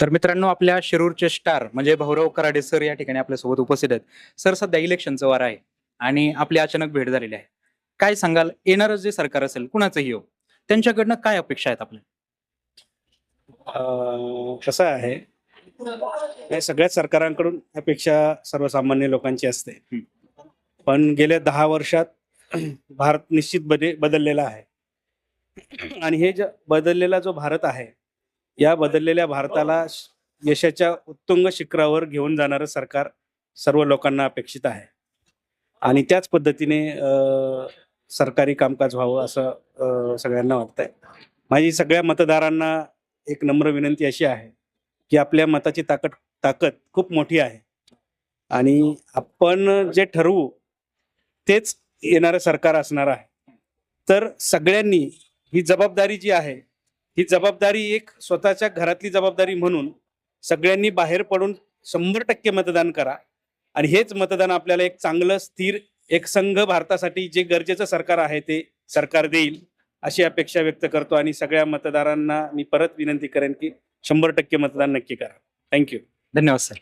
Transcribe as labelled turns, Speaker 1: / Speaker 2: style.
Speaker 1: तर मित्रांनो आपल्या शिरूरचे स्टार म्हणजे भाऊराव कराडे सर या ठिकाणी आपल्यासोबत उपस्थित आहेत. सर सध्या इलेक्शनचं वार आहे आणि आपली अचानक भेट झालेली आहे. काय सांगाल? येणारं जे सरकार असेल कुणाचंही हो. त्यांच्याकडनं काय अपेक्षा आहेत आपल्या?
Speaker 2: कसं आहे? या सगळ्याच सरकारांकडून अपेक्षा सर्वसामान्य लोकांची असते. पण गेल्या दहा वर्षात भारत निश्चित बदे बदललेला आहे. आणि हे जे बदललेला जो भारत आहे या बदललेल्या भारताला श- यशाच्या उत्तुंग शिखरावर घेऊन जाणारं सरकार सर्व लोकांना अपेक्षित आहे. आणि त्याच पद्धतीने सरकारी कामकाज व्हावं असं सगळ्यांना वाटतंय. माझी सगळ्या मतदारांना एक नम्र विनंती अशी आहे की आपल्या मताची ताकद ताकद खूप मोठी आहे. आणि आपण जे ठरवू तेच येणारं सरकार असणार आहे. तर सगळ्यांनी ही जबाबदारी जी आहे ही जबाबदारी एक स्वतःच्या घरातली जबाबदारी म्हणून सगळ्यांनी बाहेर पडून शंभर टक्के मतदान करा. आणि हेच मतदान आपल्याला एक चांगलं स्थिर एक संघ भारतासाठी जे गरजेचं सरकार आहे ते सरकार देईल अशी अपेक्षा व्यक्त करतो आणि सगळ्या मतदारांना मी परत विनंती करेन की शंभर टक्के मतदान नक्की करा. थँक्यू
Speaker 1: धन्यवाद सर